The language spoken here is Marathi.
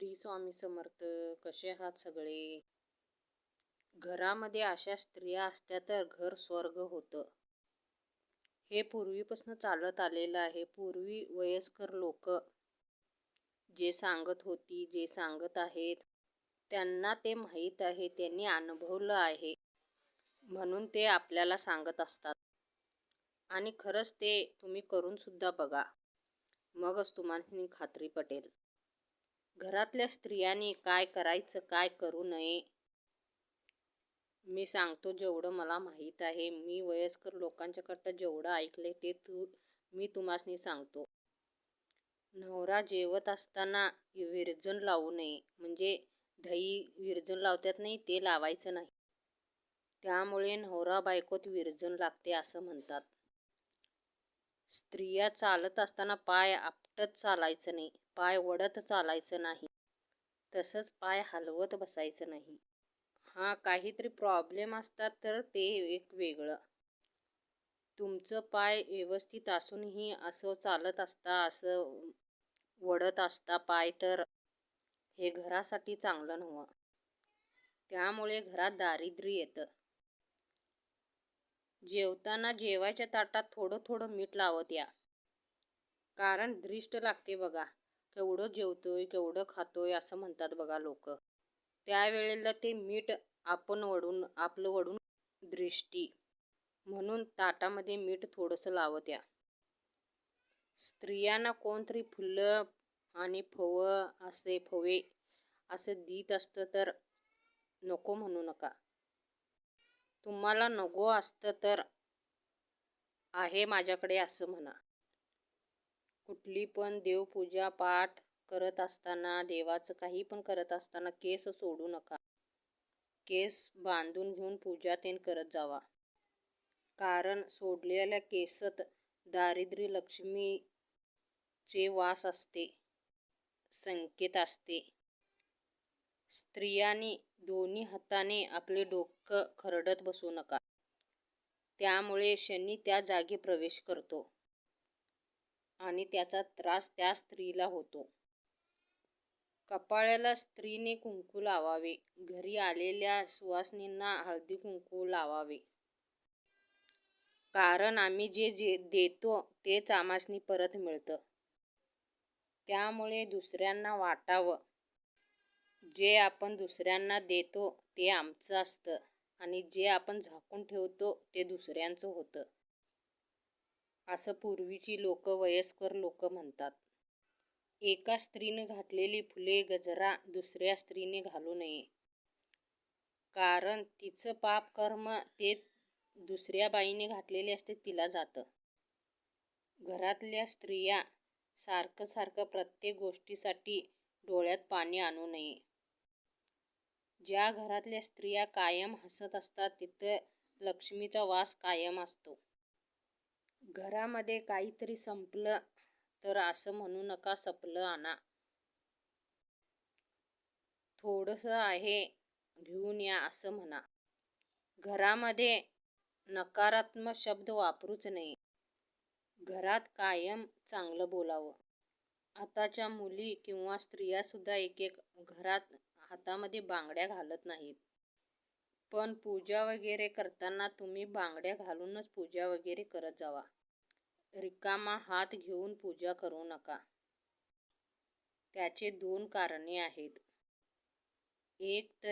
श्री स्वामी समर्थ कसे आहात सगळे? घरामध्ये अशा स्त्रिया असत्या तर घर स्वर्ग होतं. हे पूर्वीपासून चालत आलेलं आहे. पूर्वी वयस्कर लोक जे सांगत होती जे सांगत आहेत त्यांना ते माहीत आहे त्यांनी अनुभवलं आहे म्हणून ते आपल्याला सांगत असतात. आणि खरंच ते तुम्ही करून सुद्धा बघा. मगच तुम्हाला खात्री पटेल. घरातल्या स्त्रियांनी काय करायचं काय करू नये? मी सांगतो जेवढं मला माहीत आहे. मी वयस्कर लोकांच्याकडं जेवढं ऐकले ते तू मी तुम्हासनी सांगतो. नवरा जेवत असताना विरजन लावू नये. म्हणजे दही विरजन लावतात नाही ते लावायचं नाही. त्यामुळे नवरा बायकोत विरजन लागते असं म्हणतात. स्त्रिया चालत असताना पाय आपटत चालायचं नाही. पाय वडत चालायचं नाही. तसंच पाय हलवत बसायचं नाही. हां काहीतरी प्रॉब्लेम असतात तर ते एक वेगळं. तुमचं पाय व्यवस्थित असूनही असं चालत असता असं वडत असता पाय तर हे घरासाठी चांगलं नव्हं. त्यामुळे घरात दारिद्र्य येतं. जेवताना जेवायच्या ताटात थोडं थोडं मीठ लावत या. कारण दृष्ट लागते बघा. केवढं जेवतोय केवढं खातोय असं म्हणतात बघा लोक. त्यावेळेला ते मीठ आपण वडून आपलं वडून दृष्टी. म्हणून ताटामध्ये मीठ थोडंसं लावत्या स्त्रियांना कोणतरी फुलं आणि फवं असे फवे असं देत असतं तर नको म्हणू नका. तुम्हाला नको असतं तर आहे माझ्याकडे असं म्हणा. कुठली पण देवपूजा पाठ करत असताना देवाचं काही पण करत असताना केस सोडू नका. केस बांधून घेऊन पूजा तेन करत जावा. कारण सोडलेल्या केसत दारिद्र्य लक्ष्मीचे वास असते संकेत असते. स्त्रियांनी दोन्ही हाताने आपले डोकं खरडत बसू नका. त्यामुळे शनी त्या जागी प्रवेश करतो. आणि त्याचा त्रास त्या स्त्रीला होतो. कपाळाला स्त्रीने कुंकू लावावे. घरी आलेल्या सुवासनींना हळदी कुंकू लावावे. कारण आम्ही जे जे देतो तेच आमासनी परत मिळतं. त्यामुळे दुसऱ्यांना वाटावं. जे आपण दुसऱ्यांना देतो ते आमचं असतं. आणि जे आपण झाकून ठेवतो ते दुसऱ्यांचं होतं. असं पूर्वीची लोक वयस्कर लोक म्हणतात. एका स्त्रीने घातलेली फुले गजरा दुसऱ्या स्त्रीने घालू नये. कारण तिचं पाप कर्म ते दुसऱ्या बाईने घातलेले असते तिला जातं. घरातल्या स्त्रिया सारखं सारखं प्रत्येक गोष्टीसाठी डोळ्यात पाणी आणू नये. ज्या घरातल्या स्त्रिया कायम हसत असतात तिथं लक्ष्मीचा वास कायम असतो. घरामध्ये काहीतरी संपलं तर असं म्हणू नका सपलं आणा थोडंसं आहे घेऊन या असं म्हणा. घरामध्ये नकारात्मक शब्द वापरूच नये. घरात कायम चांगलं बोलावं. आताच्या मुली किंवा स्त्रियासुद्धा एक एक घरात हातामध्ये बांगड्या घालत नाहीत. पण पूजा वगैरे करताना तुम्ही बांगड्या घालूनच पूजा वगैरे करत जावा. रिकामा हात घेऊन पूजा करू नका. त्याचे दोन कारणे आहेत. एक तर